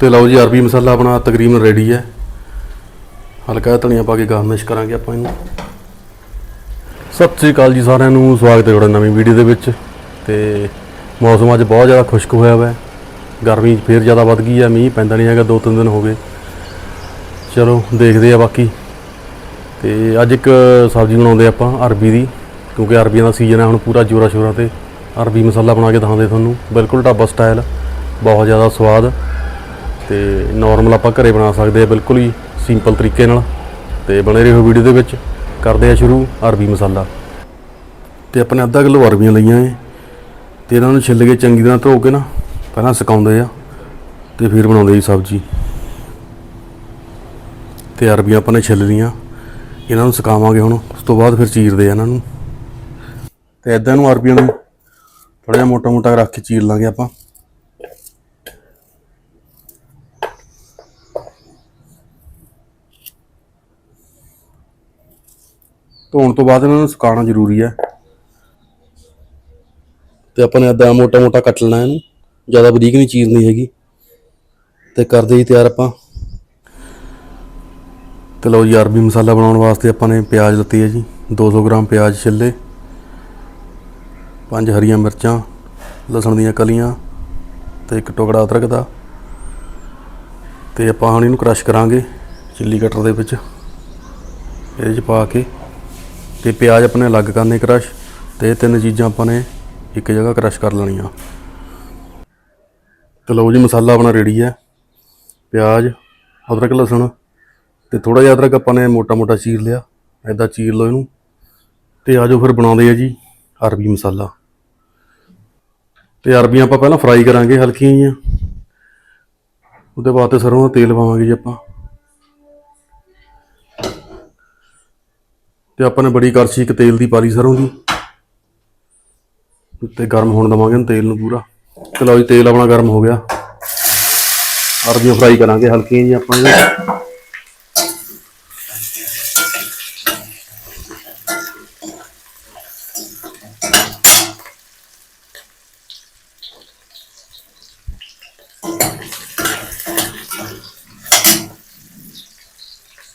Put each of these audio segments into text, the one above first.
ਤੇ ਲਓ ਜੀ ਅਰਬੀ ਮਸਾਲਾ ਆਪਣਾ ਤਕਰੀਬਨ ਰੈਡੀ ਹੈ। ਹਲਕਾ ਧਨੀਆ ਪਾ ਕੇ ਗਾਰਨਿਸ਼ ਕਰਾਂਗੇ ਆਪਾਂ ਇਹਨੂੰ। ਸਤਿ ਸ੍ਰੀ ਅਕਾਲ ਜੀ ਸਾਰਿਆਂ ਨੂੰ, ਸਵਾਗਤ ਹੈ ਤੁਹਾਡਾ ਨਵੀਂ ਵੀਡੀਓ ਦੇ ਵਿੱਚ। ਤੇ ਮੌਸਮ ਅੱਜ ਬਹੁਤ ਜ਼ਿਆਦਾ ਖੁਸ਼ਕ ਹੋਇਆ ਹੋਇਆ ਗਰਮੀ ਫੇਰ ਜ਼ਿਆਦਾ ਵੱਧ ਗਈ ਹੈ ਮੀਂਹ ਪੈਂਦਾ ਨਹੀਂ ਹੈਗਾ ਦੋ ਤਿੰਨ ਦਿਨ ਹੋ ਗਏ। ਚਲੋ ਦੇਖਦੇ ਆ ਬਾਕੀ। ਤੇ ਅੱਜ ਇੱਕ ਸਬਜ਼ੀ ਬਣਾਉਂਦੇ ਆਪਾਂ ਅਰਬੀ ਦੀ, ਕਿਉਂਕਿ ਅਰਬੀਆਂ ਦਾ ਸੀਜ਼ਨ ਹੈ ਹੁਣ ਪੂਰਾ ਜੋਰਾ ਸ਼ੋਰਾ ਤੇ। ਅਰਬੀ ਮਸਾਲਾ ਬਣਾ ਕੇ ਦਿਖਾਉਂਦੇ ਤੁਹਾਨੂੰ। ਬਿਲਕੁਲ ਢਾਬਾ ਸਟਾਈਲ ਬਹੁਤ ਜ਼ਿਆਦਾ ਸਵਾਦ। ਤੇ ਨਾਰਮਲ ਆਪਾਂ ਘਰੇ ਬਣਾ ਸਕਦੇ ਆ ਬਿਲਕੁਲ ਹੀ ਸਿੰਪਲ ਤਰੀਕੇ ਨਾਲ। ਤੇ ਬਣੇ ਰਹੋ ਵੀਡੀਓ ਦੇ ਵਿੱਚ। ਕਰਦੇ ਆ ਸ਼ੁਰੂ ਅਰਬੀ ਮਸਾਲਾ। ਤੇ ਆਪਣੇ ਅੱਧਾ ਕਿਲੋ ਅਰਬੀਆਂ ਲਈਆਂ ਏ ਤੇ ਇਹਨਾਂ ਨੂੰ ਛਿੱਲ ਕੇ ਚੰਗੀ ਤਰ੍ਹਾਂ ਧੋ ਕੇ ਨਾ ਪਹਿਲਾਂ ਸੁਕਾਉਂਦੇ ਆ। ਤੇ ਫਿਰ ਬਣਾਉਂਦੇ ਜੀ ਸਬਜ਼ੀ। ਤੇ ਅਰਬੀਆਂ ਆਪਾਂ ਨੇ ਛਿੱਲ ਲਈਆਂ। ਇਹਨਾਂ ਨੂੰ ਸੁਕਾਵਾਂਗੇ ਹੁਣ। ਉਸ ਤੋਂ ਬਾਅਦ ਫਿਰ ਚੀਰਦੇ ਆ ਇਹਨਾਂ ਨੂੰ। ਤੇ ਇਦਾਂ ਨੂੰ ਅਰਬੀਆਂ ਨੂੰ ਥੋੜਾ ਜਿਹਾ ਮੋਟਾ ਮੋਟਾ ਰੱਖ ਕੇ ਚੀਰ ਲਾਂਗੇ ਆਪਾਂ। ਧੋਣ ਤੋਂ ਬਾਅਦ ਇਹਨਾਂ ਨੂੰ ਸੁਕਾਉਣਾ ਜ਼ਰੂਰੀ ਹੈ। ਤੇ ਆਪਾਂ ਨੇ ਇਦਾਂ ਮੋਟਾ ਮੋਟਾ ਕੱਟ ਲੈਣਾ ਇਹਨੂੰ, ਜ਼ਿਆਦਾ ਬਰੀਕ ਨਹੀਂ ਚੀਰਨੀ ਹੈਗੀ। ਤੇ ਕਰਦੇ ਹੀ ਤਿਆਰ ਆਪਾਂ। ਤੇ ਲਓ ਜੀ, ਅਰਬੀ ਮਸਾਲਾ ਬਣਾਉਣ ਵਾਸਤੇ ਆਪਾਂ ਨੇ ਪਿਆਜ਼ ਲੱਤੀ ਹੈ ਜੀ 200 ਗ੍ਰਾਮ ਪਿਆਜ਼ ਛਿੱਲੇ, ਪੰਜ ਹਰੀਆਂ ਮਿਰਚਾਂ, ਲਸਣ ਦੀਆਂ ਕਲੀਆਂ ਤੇ ਇੱਕ ਟੁਕੜਾ ਅਦਰਕ ਦਾ। ਤੇ ਆਪਾਂ ਹੁਣ ਇਹਨੂੰ ਕ੍ਰਸ਼ ਕਰਾਂਗੇ ਚਿੱਲੀ ਕਟਰ ਦੇ ਵਿੱਚ। ਇਹਦੇ 'ਚ ਪਾ ਕੇ ਤੇ ਪਿਆਜ਼ ਆਪਣੇ ਅਲੱਗ ਕਰਨੇ ਕ੍ਰਸ਼ ਤੇ ਇਹ ਤਿੰਨ ਚੀਜ਼ਾਂ ਆਪਾਂ ਨੇ ਇੱਕ ਜਗ੍ਹਾ ਕ੍ਰਸ਼ ਕਰ ਲੈਣੀਆਂ। ਤੇ ਲਓ ਜੀ, ਮਸਾਲਾ ਆਪਣਾ ਰੈਡੀ ਹੈ। ਪਿਆਜ਼, ਅਦਰਕ, ਲਸਣ ਤੇ ਥੋੜਾ ਜਿਹਾ ਅਦਰਕ ਆਪਾਂ ਨੇ ਮੋਟਾ ਮੋਟਾ ਚੀਰ ਲਿਆ। ਐਦਾਂ ਚੀਰ ਲਓ ਇਹਨੂੰ। ਤੇ ਆਜੋ ਫਿਰ ਬਣਾਉਂਦੇ ਆ ਜੀ, ਅਰਬੀ ਮਸਾਲਾ। ਤੇ ਅਰਬੀਆਂ ਆਪਾਂ ਪਹਿਲਾਂ ਫਰਾਈ ਕਰਾਂਗੇ ਹਲਕੀਆਂ ਜਿਹੀਆਂ। ਉਹਦੇ ਬਾਅਦ ਤੇ ਸਰੋਂ ਦਾ ਤੇਲ ਪਾਵਾਂਗੇ ਜੀ ਆਪਾਂ। ਤੇ ਆਪਾਂ ਨੇ ਬੜੀ ਕਰਸ਼ੀ ਇੱਕ ਤੇਲ ਦੀ ਪਾ ਸਰੋਂ ਦੀ। ਉੱਤੇ ਗਰਮ ਹੋਣ ਦਵਾਂਗੇ ਇਹਨੂੰ ਤੇਲ ਨੂੰ ਪੂਰਾ। ਤੇ ਲਓ ਜੀ, ਤੇਲ ਆਪਣਾ ਗਰਮ ਹੋ ਗਿਆ। ਅਰਬੀਆਂ ਫਰਾਈ ਕਰਾਂਗੇ ਹਲਕੀਆਂ ਜਿਹੀਆਂ ਆਪਾਂ ਇਹਦੇ।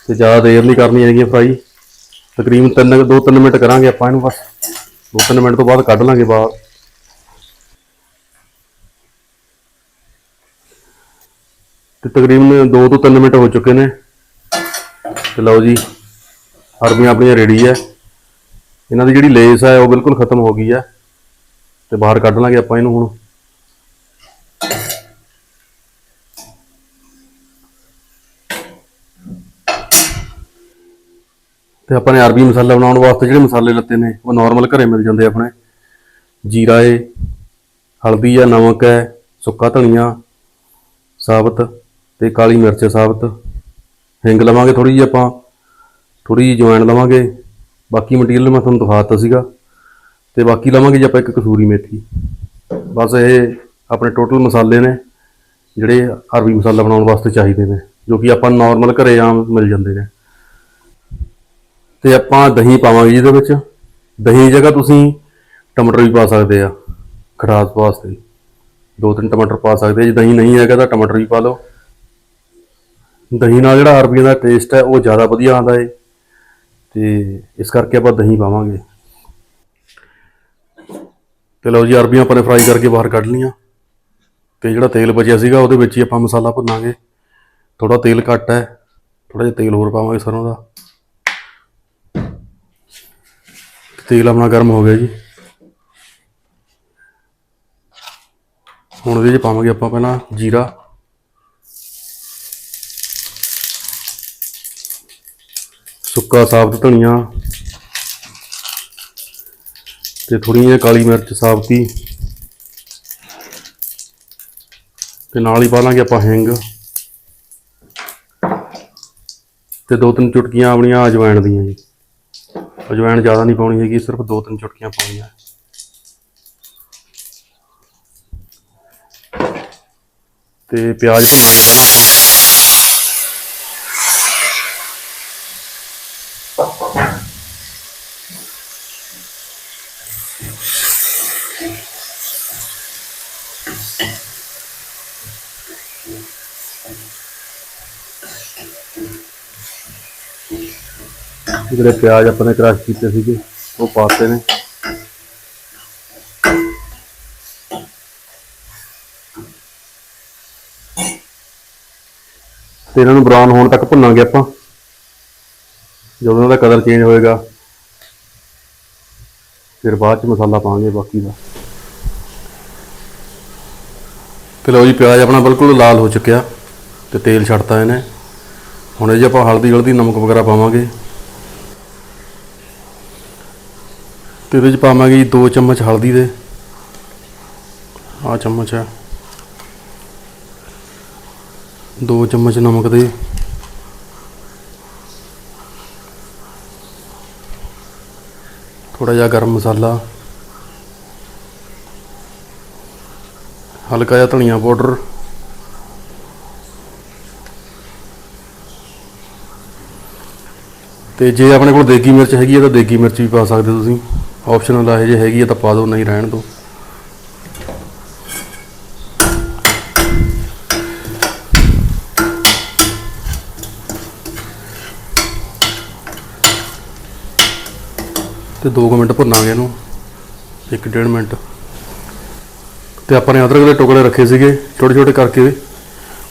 ਤੇ ਜ਼ਿਆਦਾ ਦੇਰ ਨਹੀਂ ਕਰਨੀ ਹੈਗੀ ਫਰਾਈ ਤਕਰੀਬਨ 3 2-3 ਮਿੰਟ ਕਰਾਂਗੇ ਆਪਾਂ ਇਹਨੂੰ ਬਸ। 2-3 ਮਿੰਟ ਤੋਂ ਬਾਅਦ ਕੱਢ ਲਾਂਗੇ ਬਾਹਰ। ਤੇ ਤਕਰੀਬਨ 2 ਤੋਂ 3 ਮਿੰਟ ਹੋ ਚੁੱਕੇ ਨੇ। ਤੇ ਲਓ ਜੀ, ਅਰਬੀਆਂ ਆਪਣੀਆਂ ਰੈਡੀ ਹੈ ਇਹਨਾਂ ਦੀ ਜਿਹੜੀ ਲੇਸ ਹੈ ਉਹ ਬਿਲਕੁਲ ਖਤਮ ਹੋ ਗਈ ਹੈ ਤੇ ਬਾਹਰ ਕੱਢ ਲਾਂਗੇ ਆਪਾਂ ਇਹਨੂੰ ਹੁਣ। ਤੇ ਆਪਾਂ ਨੇ ਅਰਬੀ ਮਸਾਲਾ ਬਣਾਉਣ ਵਾਸਤੇ ਜਿਹੜੇ ਮਸਾਲੇ ਲੱਤੇ ਨੇ, ਉਹ ਨਾਰਮਲ ਘਰੇ ਮਿਲ ਜਾਂਦੇ ਆਪਣੇ। ਜੀਰਾ ਏ, ਹਲਦੀ ਆ, ਨਮਕ ਹੈ ਸੁੱਕਾ ਧਨੀਆ, ਸਾਬਤ ਤੇ ਕਾਲੀ ਮਿਰਚ ਸਾਬਤ। ਹਿੰਗ ਲਵਾਂਗੇ ਥੋੜੀ ਜਿਹੀ ਆਪਾਂ ਥੋੜੀ ਜਿਹੀ ਜੁਆਇਨ ਲਵਾਂਗੇ। ਬਾਕੀ ਮਟੀਰੀਅਲ ਮੈਂ ਤੁਹਾਨੂੰ ਦਿਖਾ ਦਿੱਤਾ ਸੀਗਾ। ਤੇ ਬਾਕੀ ਲਵਾਂਗੇ ਜੀ ਆਪਾਂ ਇੱਕ ਕਸੂਰੀ ਮੇਥੀ। ਬਸ ਇਹ ਆਪਣੇ ਟੋਟਲ ਮਸਾਲੇ ਨੇ, ਜਿਹੜੇ ਅਰਬੀ ਮਸਾਲਾ ਬਣਾਉਣ ਵਾਸਤੇ ਚਾਹੀਦੇ ਨੇ, ਜੋ ਕਿ ਆਪਾਂ ਨਾਰਮਲ ਘਰੇ ਆਮ ਮਿਲ ਜਾਂਦੇ ਨੇ। ਤੇ ਆਪਾਂ ਦਹੀਂ ਪਾਵਾਂਗੇ ਜਿਹਦੇ ਵਿੱਚ। ਦਹੀਂ ਦੀ ਜਗ੍ਹਾ ਤੁਸੀਂ ਟਮਾਟਰ ਵੀ ਪਾ ਸਕਦੇ ਆ ਖਟਾਸ ਵਾਸਤੇ। ਦੋ ਤਿੰਨ ਟਮਾਟਰ ਪਾ ਸਕਦੇ ਆ। ਜੇ ਦਹੀਂ ਨਹੀਂ ਹੈਗਾ ਤਾਂ ਟਮਾਟਰ ਵੀ ਪਾ ਲਓ। ਦਹੀਂ ਨਾਲ ਜਿਹੜਾ ਅਰਬੀਆਂ ਦਾ ਟੇਸਟ ਹੈ, ਉਹ ਜ਼ਿਆਦਾ ਵਧੀਆ ਆਉਂਦਾ ਏ। ਤੇ ਇਸ ਕਰਕੇ ਆਪਾਂ ਦਹੀਂ ਪਾਵਾਂਗੇ। ਤੇ ਲਓ ਜੀ, ਅਰਬੀਆਂ ਆਪਾਂ ਨੇ ਫਰਾਈ ਕਰਕੇ ਬਾਹਰ ਕੱਢ ਲਈਆਂ। ਤੇ ਜਿਹੜਾ ਤੇਲ ਬਚਿਆ ਸੀਗਾ, ਉਹਦੇ ਵਿੱਚ ਹੀ ਆਪਾਂ ਮਸਾਲਾ ਭੁੰਨਾਂਗੇ। ਥੋੜਾ ਤੇਲ ਘੱਟ ਹੈ। ਥੋੜਾ ਜਿਹਾ ਤੇਲ ਹੋਰ ਪਾਵਾਂਗੇ ਸਰੋਂ ਦਾ। ਤੇਲ ਆਪਣਾ ਗਰਮ ਹੋ ਗਿਆ ਜੀ। ਹੁਣ ਇਹਦੇ ਚ ਪਾਵਾਂਗੇ ਆਪਾਂ ਪਹਿਲਾਂ ਜੀਰਾ। ਸੁੱਕਾ, ਸਾਬਤ ਧਨੀਆ। ਤੇ ਥੋੜੀ ਜਿਹੀ ਕਾਲੀ ਮਿਰਚ, ਸਾਬਤੀ। ਤੇ ਨਾਲ ਹੀ ਪਾ ਲਾਂਗੇ ਆਪਾਂ ਹਿੰਗ। ਤੇ ਦੋ ਤਿੰਨ ਚੁਟਕੀਆਂ ਆਪਣੀਆਂ ਅਜਵਾਇਣ ਦੀਆਂ ਜੀ। ਅਜਵਾਇਣ ਜ਼ਿਆਦਾ ਨਹੀਂ ਪਾਉਣੀ ਹੈਗੀ ਸਿਰਫ 2-3 ਚੁਟਕੀਆਂ ਪਾਉਣੀਆਂ ਤੇ ਪਿਆਜ਼ Thank you. ਜਿਹੜੇ ਪਿਆਜ਼ ਆਪਾਂ ਨੇ ਕ੍ਰਸ਼ ਕੀਤੇ ਸੀਗੇ, ਉਹ ਪਾਤੇ ਨੇ। ਤੇ ਇਹਨਾਂ ਨੂੰ ਬਰਾਊਨ ਹੋਣ ਤੱਕ ਭੁੰਨਾਂਗੇ ਆਪਾਂ। ਜਦੋਂ ਇਹਨਾਂ ਦਾ ਕਲਰ ਚੇਂਜ ਹੋਏਗਾ, ਫਿਰ ਬਾਅਦ ਚ ਮਸਾਲਾ ਪਾਵਾਂਗੇ ਬਾਕੀ ਦਾ। ਤੇ ਲਓ ਜੀ, ਪਿਆਜ਼ ਆਪਣਾ ਬਿਲਕੁਲ ਲਾਲ ਹੋ ਚੁੱਕਿਆ ਤੇ ਤੇਲ ਛੱਡਤਾ ਇਹਨੇ। ਹੁਣ ਇਹ 'ਚ ਆਪਾਂ ਹਲਦੀ ਹਲਦੀ ਨਮਕ ਵਗੈਰਾ ਪਾਵਾਂਗੇ। ਤੇ ਇਹਦੇ ਚ ਪਾਵਾਂਗੇ ਜੀ 2 ਚਮਚ ਹਲਦੀ ਦੇ। ਆ ਚਮਚ ਹੈ। 2 ਚਮਚ ਨਮਕ ਦੇ। ਥੋੜਾ ਜਿਹਾ ਗਰਮ ਮਸਾਲਾ। ਹਲਕਾ ਜਿਹਾ ਧਨੀਆ ਪਾਊਡਰ। ਤੇ ਜੇ ਆਪਣੇ ਕੋਲ ਦੇਗੀ ਮਿਰਚ ਹੈਗੀ ਹੈ ਤਾਂ ਦੇਗੀ ਮਿਰਚ ਵੀ ਪਾ ਸਕਦੇ ਹੋ ਤੁਸੀਂ। ਆਪਸ਼ਨਲ ਆ ਇਹ ਜੇ ਹੈਗੀ ਹੈ ਤਾਂ ਪਾ ਦਿਓ, ਨਹੀਂ ਰਹਿਣ ਦਿਓ। ਤੇ 2 ਮਿੰਟ ਭੁੰਨਾਂਗੇ ਇਹਨੂੰ 1.5 ਮਿੰਟ। ਤੇ ਆਪਾਂ ਨੇ ਅਦਰਕ ਦੇ ਟੁਕੜੇ ਰੱਖੇ ਸੀਗੇ, ਛੋਟੇ ਛੋਟੇ ਕਰਕੇ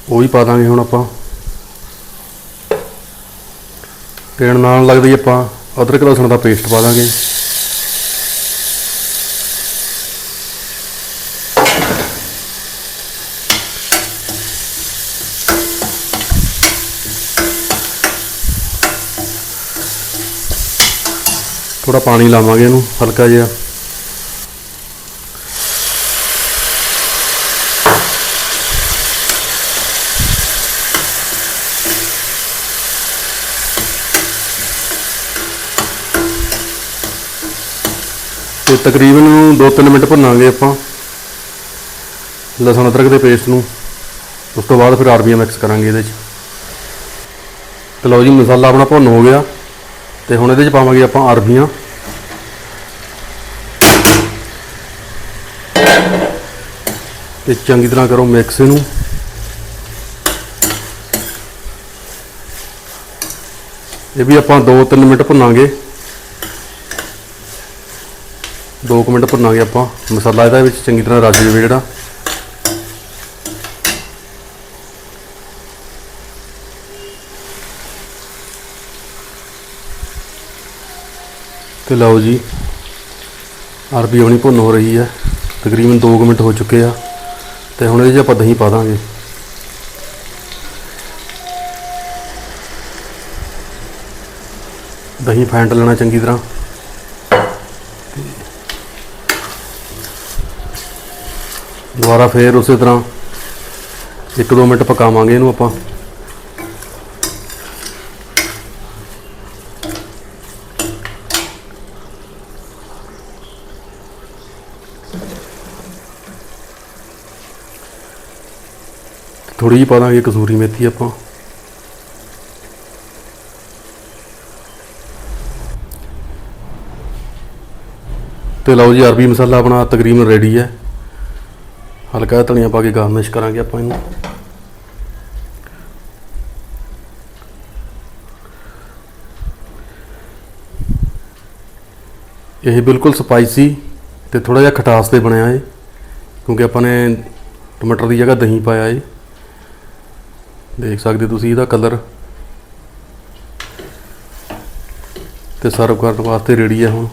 ਉਹ ਵੀ ਪਾ ਦਾਂਗੇ ਹੁਣ ਆਪਾਂ। ਤੇ ਨਾਲ ਲੱਗਦੀ ਆਪਾਂ ਅਦਰਕ ਲਸਣ ਦਾ ਪੇਸਟ ਪਾ ਦਾਂਗੇ। ਥੋੜਾ ਪਾਣੀ ਲਾਵਾਂਗੇ ਇਹਨੂੰ, ਹਲਕਾ ਜਿਹਾ। ਤੇ ਤਕਰੀਬਨ 2-3 ਮਿੰਟ ਭੁੰਨਾਂਗੇ ਆਪਾਂ ਲਸਣ ਅਦਰਕ ਦੇ ਪੇਸਟ ਨੂੰ। ਉਸ ਤੋਂ ਬਾਅਦ ਫਿਰ ਆਰਬੀਆ ਮਿਕਸ ਕਰਾਂਗੇ ਇਹਦੇ 'ਚ। ਤੇ ਲਓ ਜੀ, ਮਸਾਲਾ ਆਪਣਾ ਭੁੰਨ ਹੋ ਗਿਆ। ਤੇ ਹੁਣ ਇਹਦੇ 'ਚ ਪਾਵਾਂਗੇ ਆਪਾਂ ਅਰਬੀਆਂ। ਤੇ ਚੰਗੀ ਤਰ੍ਹਾਂ ਕਰੋ ਮਿਕਸ ਇਹਨੂੰ। ਇਹ ਵੀ ਆਪਾਂ 2-3 ਮਿੰਟ ਭੁੰਨਾਂਗੇ। 2 ਮਿੰਟ ਭੁੰਨਾਂਗੇ ਆਪਾਂ। ਮਸਾਲਾ ਇਹਦਾ ਵਿੱਚ ਚੰਗੀ ਤਰ੍ਹਾਂ ਰਚ ਜਾਵੇ ਜਿਹੜਾ। ਤੇ ਲਓ ਜੀ ਅਰਬੀ ਆਪਣੀ ਭੁੰਨ ਹੋ ਰਹੀ ਹੈ, ਤਕਰੀਬਨ 2 ਮਿੰਟ ਹੋ ਚੁੱਕੇ ਆ, ਤੇ ਹੁਣ ਇਹਦੇ 'ਚ ਆਪਾਂ ਦਹੀਂ ਪਾ ਦਾਂਗੇ। ਦਹੀਂ ਫੈਂਟ ਲੈਣਾ ਚੰਗੀ ਤਰ੍ਹਾਂ। ਦੁਬਾਰਾ ਫੇਰ ਉਸੇ ਤਰ੍ਹਾਂ 1-2 ਮਿੰਟ ਪਕਾਵਾਂਗੇ ਇਹਨੂੰ ਆਪਾਂ। ਥੋੜੀ ਜਿਹੀ ਪਾ ਦਾਂਗੇ ਕਸੂਰੀ ਮੇਥੀ ਆਪਾਂ। ਤੇ ਲਓ ਜੀ, ਅਰਬੀ ਮਸਾਲਾ ਆਪਣਾ ਤਕਰੀਬਨ ਰੈਡੀ ਹੈ। ਹਲਕਾ ਜਿਹਾ ਧਨੀਆ ਪਾ ਕੇ ਗਾਰਨਿਸ਼ ਕਰਾਂਗੇ ਆਪਾਂ ਇਹਨੂੰ। ਇਹ ਬਿਲਕੁਲ ਸਪਾਈਸੀ ਤੇ ਥੋੜਾ ਜਿਹਾ ਖਟਾਸ ਤੇ ਬਣਿਆ ਹੈ ਕਿਉਂਕਿ ਆਪਾਂ ਨੇ ਟਮਾਟਰ ਦੀ ਜਗ੍ਹਾ ਦਹੀਂ ਪਾਇਆ ਹੈ ਦੇਖ ਸਕਦੇ ਤੁਸੀਂ ਇਹਦਾ ਕਲਰ ਤੇ ਸਰਵ ਕਰਨ ਵਾਸਤੇ ਰੈਡੀ ਹੈ ਹੁਣ।